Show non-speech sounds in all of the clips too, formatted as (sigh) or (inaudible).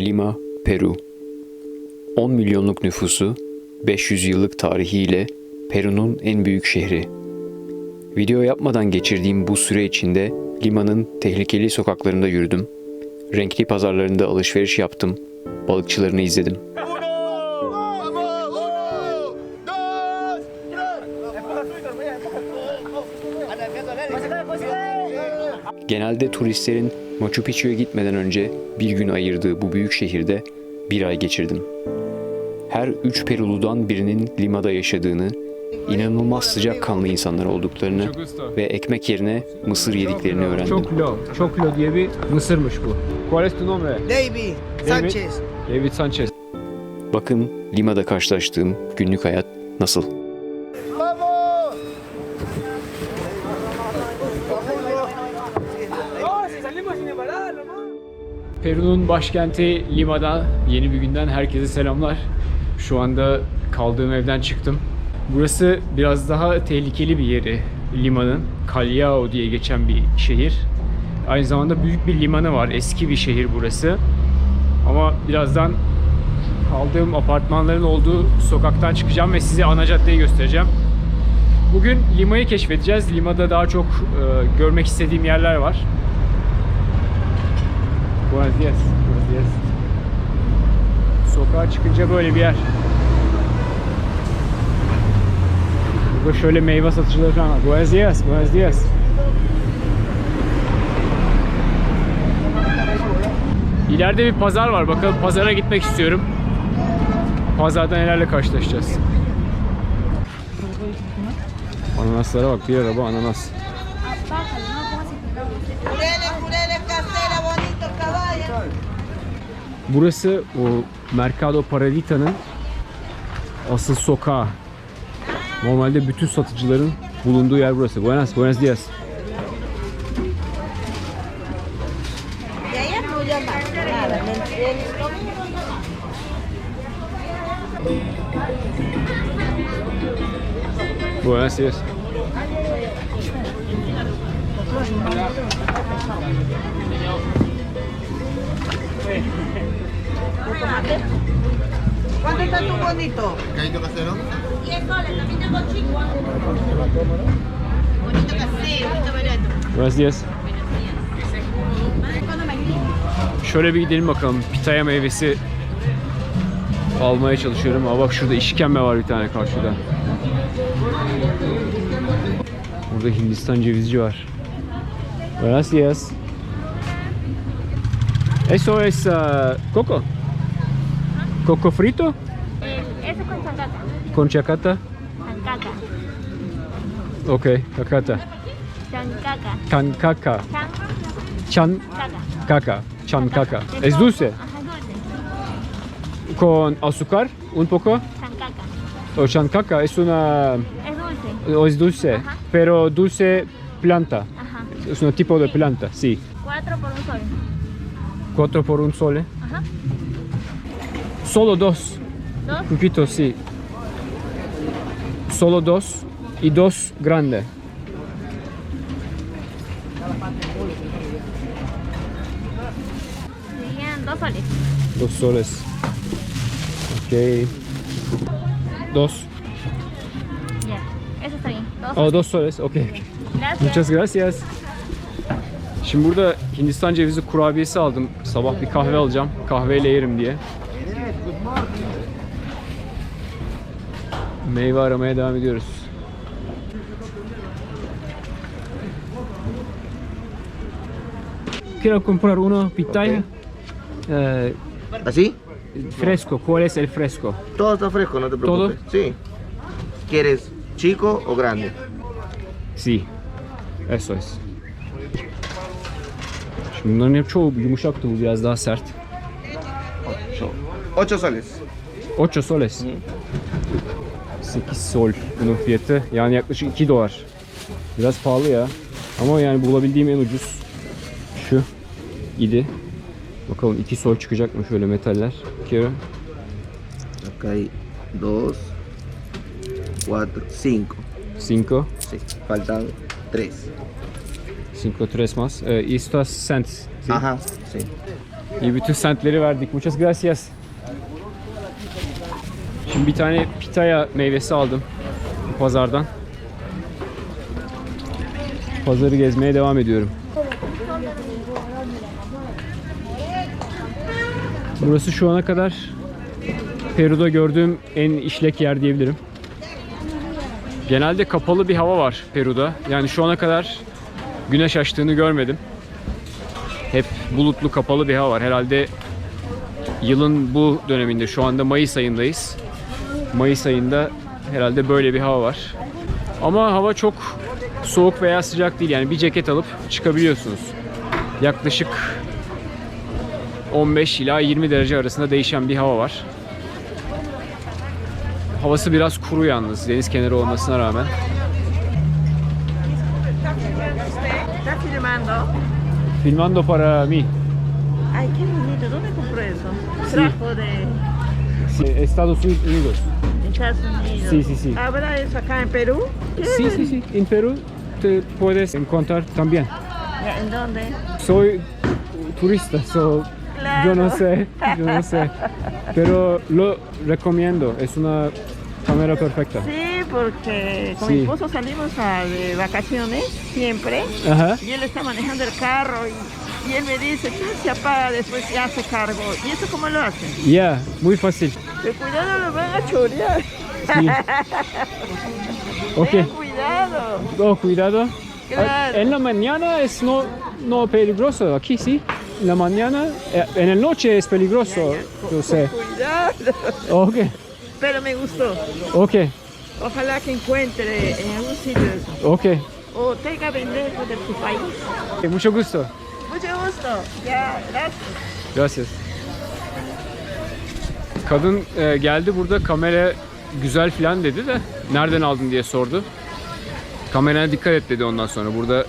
Lima, Peru. 10 milyonluk nüfusu, 500 yıllık tarihiyle Peru'nun en büyük şehri. Video yapmadan geçirdiğim bu süre içinde Lima'nın tehlikeli sokaklarında yürüdüm. Renkli pazarlarında alışveriş yaptım. Balıkçılarını izledim. Genelde turistlerin Machu Picchu'ya gitmeden önce bir gün ayırdığı bu büyük şehirde bir ay geçirdim. Her üç Perulu'dan birinin Lima'da yaşadığını, inanılmaz sıcak kanlı insanlar olduklarını ve ekmek yerine mısır yediklerini öğrendim. Choclo. Choclo diye bir mısırmış bu. ¿Cuál es tu nombre? David Sánchez. David Sanchez. Bakın Lima'da karşılaştığım günlük hayat nasıl? Peru'nun başkenti Lima'da yeni bir günden herkese selamlar. Şu anda kaldığım evden çıktım. Burası biraz daha tehlikeli bir yeri Lima'nın. Callao diye geçen bir şehir. Aynı zamanda büyük bir limanı var. Eski bir şehir burası. Ama birazdan kaldığım apartmanların olduğu sokaktan çıkacağım ve size ana caddeyi göstereceğim. Bugün Lima'yı keşfedeceğiz. Lima'da daha çok e, görmek istediğim yerler var. Buenos días. Buenos días. Sokağa çıkınca böyle bir yer. Burada şöyle meyve satıcıları falan var. Buenos días. Buenos días. İleride bir pazar var. Bakalım pazara gitmek istiyorum. Pazarda nelerle karşılaşacağız. Ananaslara bak. Bir araba ananas. Burası o Mercado Paradita'nın asıl sokağı. Normalde bütün satıcıların bulunduğu yer burası. Buenas, buenos días. Y ahí está tu bonito? ¿Caído casero? 10 soles, también tengo chico. Bonito casero, bonito barato. Buenos días. Şöyle bir gidelim bakalım. Pitaya meyvesi almaya çalışıyorum. Aa bak şurada işkembe var bir tane karşıda. Burada Hindistan cevizi var. Buenos días. Eso es ah, coco. Coco frito eso con chacata. Chancata. Ok, cacata. Chancaca. Chancaca. caca. Chan caca. De Es dulce. Con azúcar, un poco. Chancaca. O chancaca es una Es dulce. o es dulce, Ajá. pero dulce planta. Ajá. Es un tipo de planta, sí. Cuatro por un sol. Cuatro por un sole. Ajá. Solo dos. Dos. Poquito, sí. Solo dos y dos grande. Serían dos soles. Dos soles. Ok. Dos. Ya. Eso está bien. Dos. Oh, dos soles. Ok. Gracias. Muchas gracias. Şimdi burada Hindistan cevizi kurabiyesi aldım. Sabah bir kahve alacağım. Kahveyle yerim diye. Meyve aramaya devam ediyoruz. Quiero comprar uno pitaya. Eh, ¿Así? fresco. ¿Cuál es el fresco? Todo está fresco, no te preocupes. Sí. ¿Quieres chico o grande? Sí. Eso es. Şimdi bunların hep çoğu yumuşaktı bu biraz daha sert. Ocho. Ocho soles. 8 soles. 8 sol bunun fiyatı. Yani yaklaşık 2 dolar. Biraz pahalı ya. Ama yani bulabildiğim en ucuz şu idi. Bakalım 2 sol çıkacak mı şöyle metaller. Hay dos, cuatro, cinco. 5. Sí. Faltan tres. 5 tres más. Eh, estas cents. ¿sí? Ajá. Sí. İyi bütün sentleri verdik. Muchas gracias. Şimdi bir tane pitaya meyvesi aldım pazardan. Pazarı gezmeye devam ediyorum. Burası şu ana kadar Peru'da gördüğüm en işlek yer diyebilirim. Genelde kapalı bir hava var Peru'da. Yani şu ana kadar güneş açtığını görmedim. Hep bulutlu kapalı bir hava var. Herhalde yılın bu döneminde şu anda Mayıs ayındayız. Mayıs ayında herhalde böyle bir hava var. Ama hava çok soğuk veya sıcak değil. Yani bir ceket alıp çıkabiliyorsunuz. Yaklaşık 15 ila 20 derece arasında değişen bir hava var. Havası biraz kuru yalnız deniz kenarı olmasına rağmen. ¿Estás filmando? Para mí. Ay, qué bonito. ¿Dónde compró eso? Trajo de Estados Unidos. Estados Unidos. Sí, sí, sí. ¿Habrá eso acá en Perú? ¿Qué? Sí, sí, sí. En Perú te puedes encontrar también. ¿En dónde? Soy turista, so Claro. yo no sé, yo no sé. Pero lo recomiendo, es una cámara perfecta. Sí, porque con Sí. mi esposo salimos a, de vacaciones siempre Ajá. y él está manejando el carro y, y él me dice se apaga después ya se cargó. ¿Y eso cómo lo hacen? Ya, muy fácil. De cuidado lo van a chorear. Sí. (laughs) Ok. Ten cuidado. Oh, cuidado. Claro. En la mañana es no, no peligroso, aquí sí. En la mañana, eh, en la noche es peligroso, yo sé. Cuidado. Ok, Pero me gustó. ok, Ojalá que encuentre en algún sitio eso. ok. O tenga venderlo de tu país. Mucho gusto. Mucho gusto. Ya, gracias. Gracias. Kadın e, geldi burada kamera güzel falan dedi de nereden aldın diye sordu. Kamerana dikkat et dedi ondan sonra. Burada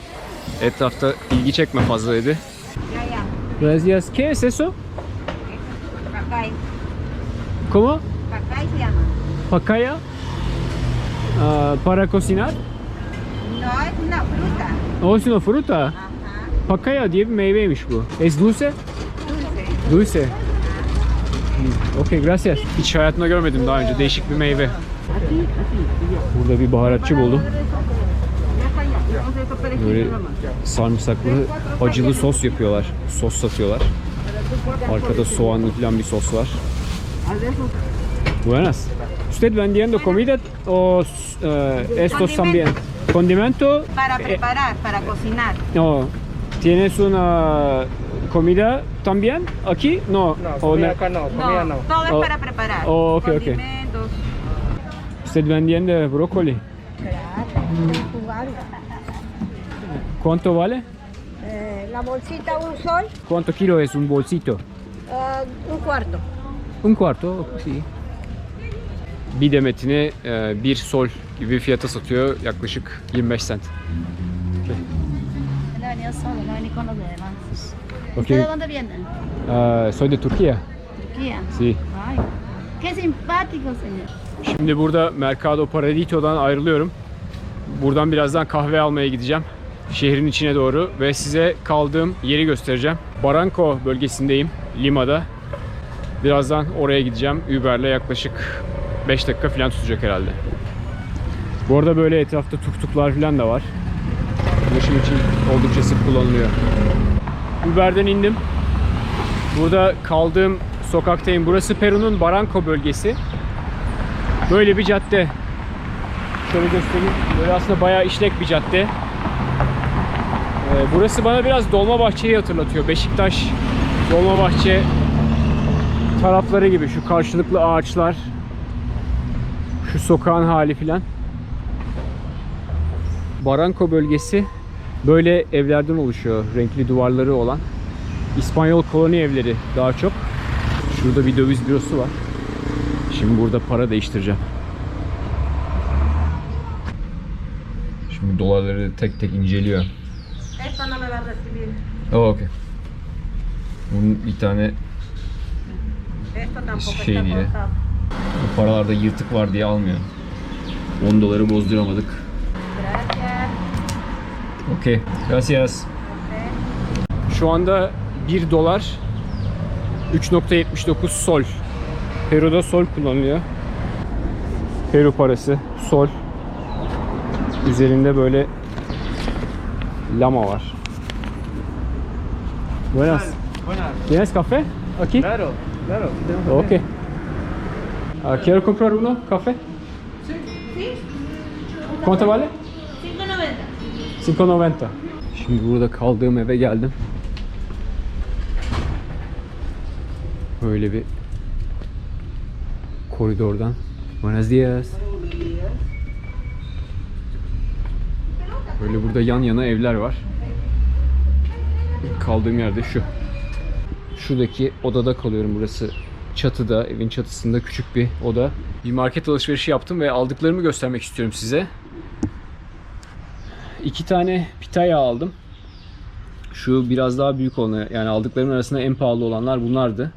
etrafta ilgi çekme fazla dedi. Ya, ya. Gracias. ¿Qué es eso? Pacay. ¿Cómo? Pacay se llama. Pacaya. Ah, para cocinar. No, es una fruta. O es una fruta. Ajá. Pacaya diye bir meyveymiş bu. Es dulce? Dulce. Dulce. Hmm, Okay, gracias. Hiç hayatımda görmedim daha önce. Değişik bir meyve. Burada bir baharatçı buldum. Böyle sarımsaklı acılı sos yapıyorlar. Sos satıyorlar. Arkada soğanlı falan bir sos var. Buenas. ¿Usted vendiendo comida o eh, estos también? Condimento? Para eh, preparar, para cocinar. no. ¿Tienes una comida también aquí? No. No, comida acá no, comida no. todo es para preparar. Oh, ok, ok. ¿Usted vendiendo brócoli? ¿Cuánto vale? Eh, la bolsita un sol, ¿Cuánto kilo es un bolsito? eh, un cuarto. Un cuarto, sí. Bir demetini e, bir sol gibi fiyata satıyor yaklaşık 25 cent. Venido solo, no venir con los demás. Ok. ¿Usted de dónde viene? Ee, soy de Turquía. Turquía. Sí. Ay, qué simpático, señor. Şimdi burada Mercado Paradito'dan ayrılıyorum. Buradan birazdan kahve almaya gideceğim. Şehrin içine doğru ve size kaldığım yeri göstereceğim. Barranco bölgesindeyim, Lima'da. Birazdan oraya gideceğim. Uber'le yaklaşık 5 dakika falan tutacak herhalde. Bu arada böyle etrafta tuktuklar falan da var. Ulaşım için oldukça sık kullanılıyor. Uber'den indim. Burada kaldığım sokaktayım. Burası Peru'nun Barranco bölgesi. Böyle bir cadde. Şöyle göstereyim. Böyle aslında bayağı işlek bir cadde. Ee, burası bana biraz Dolmabahçe'yi hatırlatıyor. Beşiktaş, Dolmabahçe tarafları gibi. Şu karşılıklı ağaçlar. Şu sokağın hali filan. Barranco bölgesi böyle evlerden oluşuyor. Renkli duvarları olan. İspanyol koloni evleri daha çok. Şurada bir döviz bürosu var. Şimdi burada para değiştireceğim. Şimdi dolarları tek tek inceliyor. Oh, okey. Bunun bir tane Şey diye. bu paralarda yırtık var diye almıyor. 10 doları bozduramadık. Okey. Gracias. Şu anda 1 dolar 3.79 sol. Peru'da sol kullanılıyor. Peru parası sol. Üzerinde böyle lama var. Buenas. ¿Tienes café aquí? Claro, claro. Ok. Ah, quiero comprar uno, café. ¿Cuánto vale? 5.90. 5.90. Şimdi burada kaldığım eve geldim. Böyle bir koridordan. Buenos días. Böyle burada yan yana evler var. Kaldığım yerde şu. Şuradaki odada kalıyorum burası. Çatıda, evin çatısında küçük bir oda. Bir market alışverişi yaptım ve aldıklarımı göstermek istiyorum size. İki tane pitaya aldım. Şu biraz daha büyük olanı yani aldıklarımın arasında en pahalı olanlar bunlardı.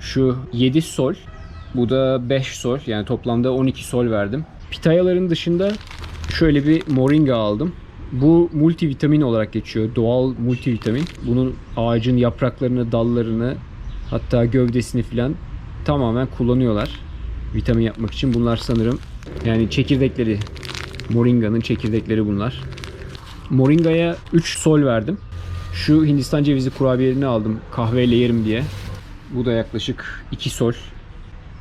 Şu 7 sol. Bu da 5 sol. Yani toplamda 12 sol verdim. Pitayaların dışında şöyle bir moringa aldım. Bu multivitamin olarak geçiyor. Doğal multivitamin. Bunun ağacın yapraklarını, dallarını hatta gövdesini filan tamamen kullanıyorlar. Vitamin yapmak için. Bunlar sanırım yani çekirdekleri. Moringa'nın çekirdekleri bunlar. Moringa'ya 3 sol verdim. Şu Hindistan cevizi kurabiyelerini aldım kahveyle yerim diye. Bu da yaklaşık 2 sol.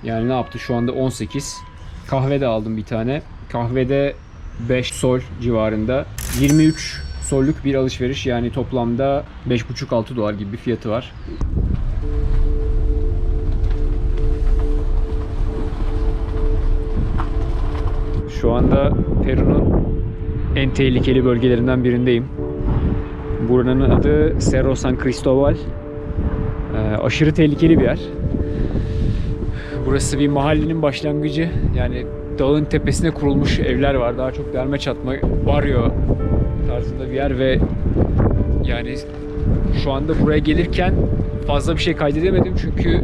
Yani ne yaptı şu anda 18. Kahve de aldım bir tane. Kahvede 5 sol civarında. 23 solluk bir alışveriş. Yani toplamda 5,5-6 dolar gibi bir fiyatı var. Şu anda Peru'nun en tehlikeli bölgelerinden birindeyim. Buranın adı Cerro San Cristobal. Ee, aşırı tehlikeli bir yer. Burası bir mahallenin başlangıcı. Yani dağın tepesine kurulmuş evler var. Daha çok derme çatma baryo tarzında bir yer ve yani şu anda buraya gelirken fazla bir şey kaydedemedim çünkü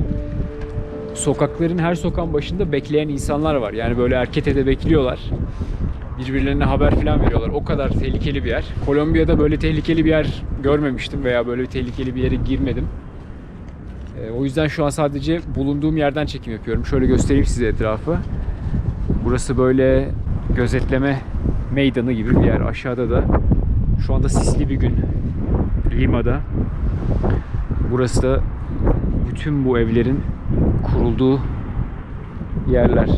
sokakların her sokağın başında bekleyen insanlar var. Yani böyle erketede bekliyorlar. Birbirlerine haber falan veriyorlar. O kadar tehlikeli bir yer. Kolombiya'da böyle tehlikeli bir yer görmemiştim veya böyle bir tehlikeli bir yere girmedim. Ee, o yüzden şu an sadece bulunduğum yerden çekim yapıyorum. Şöyle göstereyim size etrafı. Burası böyle gözetleme meydanı gibi bir yer. Aşağıda da şu anda sisli bir gün Lima'da. Burası da bütün bu evlerin kurulduğu yerler.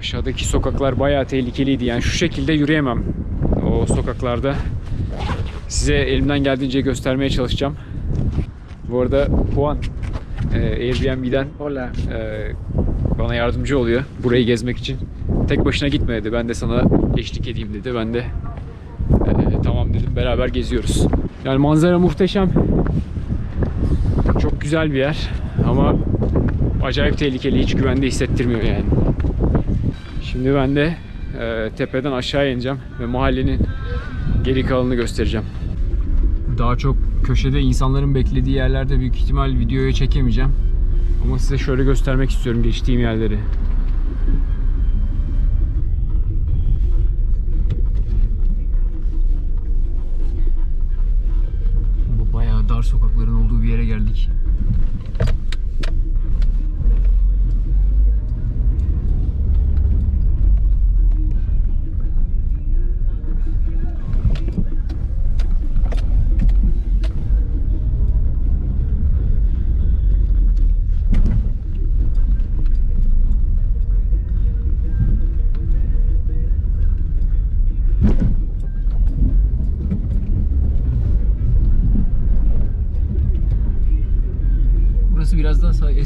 Aşağıdaki sokaklar bayağı tehlikeliydi. Yani şu şekilde yürüyemem o sokaklarda. Size elimden geldiğince göstermeye çalışacağım. Bu arada Juan e, Airbnb'den Hola. e, bana yardımcı oluyor burayı gezmek için. Tek başına gitme dedi. Ben de sana eşlik edeyim dedi. Ben de e, tamam dedim. Beraber geziyoruz. Yani manzara muhteşem. Çok güzel bir yer ama acayip tehlikeli. Hiç güvende hissettirmiyor yani. Şimdi ben de e, tepeden aşağı ineceğim ve mahallenin geri kalanını göstereceğim. Daha çok köşede insanların beklediği yerlerde büyük ihtimal videoya çekemeyeceğim. Ama size şöyle göstermek istiyorum geçtiğim yerleri.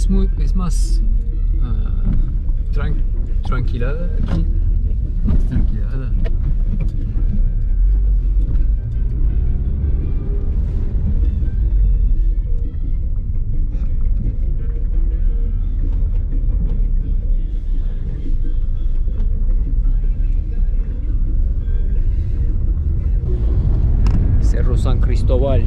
Es, muy, es más ah, tran, tranquilada aquí. Más tranquilada. Cerro San Cristobal.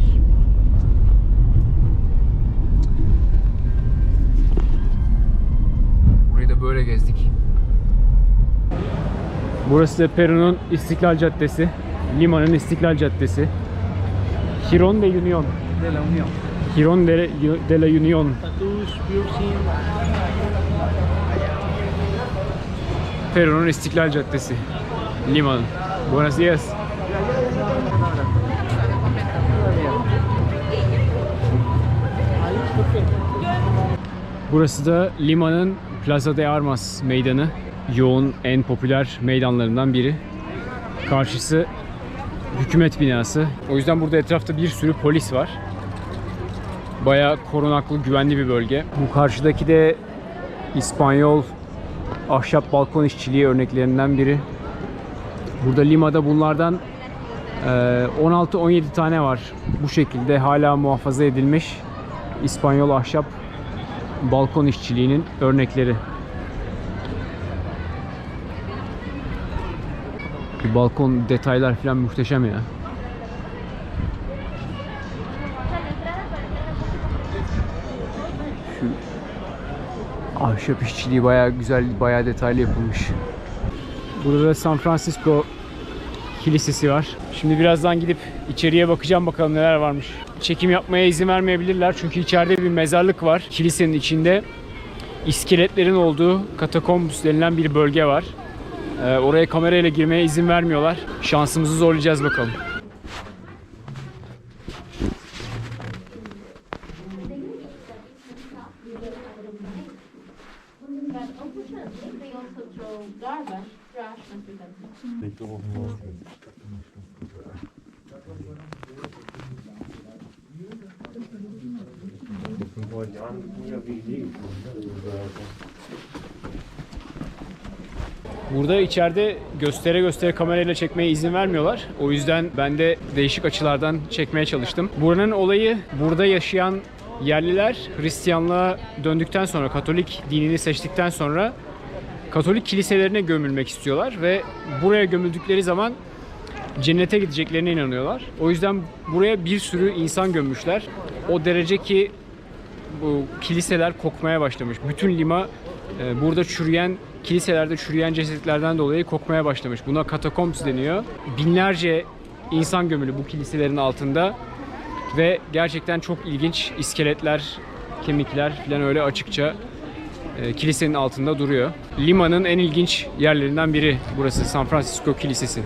Burası da Peru'nun İstiklal Caddesi. Lima'nın İstiklal Caddesi. Giron de Union. De la Unión. Giron de, de la Unión. Peru'nun İstiklal Caddesi. Liman. Buenos días. Burası da Lima'nın Plaza de Armas meydanı. Yoğun en popüler meydanlarından biri. Karşısı hükümet binası. O yüzden burada etrafta bir sürü polis var. Bayağı korunaklı, güvenli bir bölge. Bu karşıdaki de İspanyol ahşap balkon işçiliği örneklerinden biri. Burada Lima'da bunlardan eee, 16-17 tane var. Bu şekilde hala muhafaza edilmiş İspanyol ahşap balkon işçiliğinin örnekleri. Bu balkon detaylar falan muhteşem ya. Şu ahşap işçiliği bayağı güzel, bayağı detaylı yapılmış. Burada da San Francisco kilisesi var. Şimdi birazdan gidip içeriye bakacağım bakalım neler varmış. Çekim yapmaya izin vermeyebilirler çünkü içeride bir mezarlık var. Kilisenin içinde iskeletlerin olduğu katakombus denilen bir bölge var. Ee, oraya kamerayla girmeye izin vermiyorlar. Şansımızı zorlayacağız bakalım. Burada içeride göstere göstere kamerayla çekmeye izin vermiyorlar. O yüzden ben de değişik açılardan çekmeye çalıştım. Buranın olayı burada yaşayan yerliler Hristiyanlığa döndükten sonra, Katolik dinini seçtikten sonra Katolik kiliselerine gömülmek istiyorlar ve buraya gömüldükleri zaman cennete gideceklerine inanıyorlar. O yüzden buraya bir sürü insan gömmüşler. O derece ki bu kiliseler kokmaya başlamış. Bütün Lima e, burada çürüyen kiliselerde çürüyen cesetlerden dolayı kokmaya başlamış. Buna katakombs deniyor. Binlerce insan gömülü bu kiliselerin altında ve gerçekten çok ilginç iskeletler, kemikler falan öyle açıkça e, kilisenin altında duruyor. Lima'nın en ilginç yerlerinden biri burası San Francisco Kilisesi.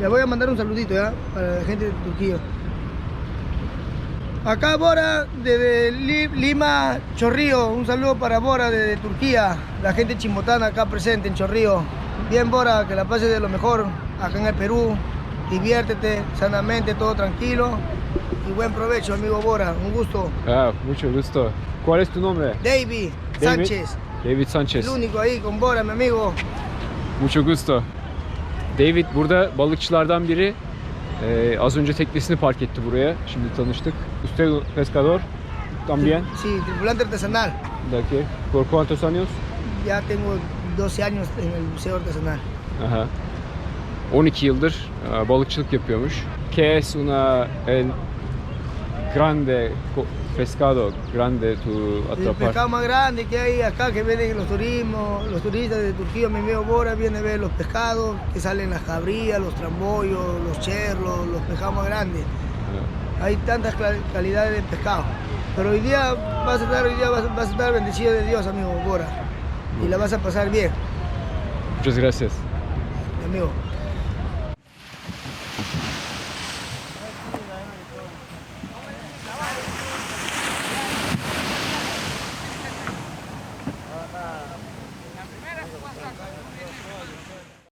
Les voy a mandar un saludito ya para la gente de Turquía. Acá Bora desde Li- Lima, Chorrillo. Un saludo para Bora desde Turquía. La gente chimbotana acá presente en Chorrillo. Bien Bora, que la pases de lo mejor acá en el Perú. Diviértete sanamente, todo tranquilo. Y buen provecho, amigo Bora. Un gusto. Ah, mucho gusto. ¿Cuál es tu nombre? David David. Sánchez, David Sanchez. el único ahí con Bora, mi amigo. Mucho gusto. David burada balıkçılardan biri. Ee, az önce teknesini park etti buraya. Şimdi tanıştık. Usted pescador también Sí, tripulante artesanal. de aquí. ¿Por cuántos años? Ya tengo 12 años en el Museo Artesanal. Aha. 12 yıldır e, balıkçılık yapıyormuş. ¿Qué es una el grande pescado grande tu El atrapar? pescado más grande que hay acá que vienen los turismos, los turistas de Turquía, mi amigo Bora viene a ver los pescados que salen las cabrillas, los trambollos, los cherlos, los pescados más grandes. Hay tantas calidades de pescado. Pero hoy día vas a estar, hoy día vas, vas a estar bendecido de Dios, amigo Bora. Y la vas a pasar bien, Muchas gracias. mi amigo.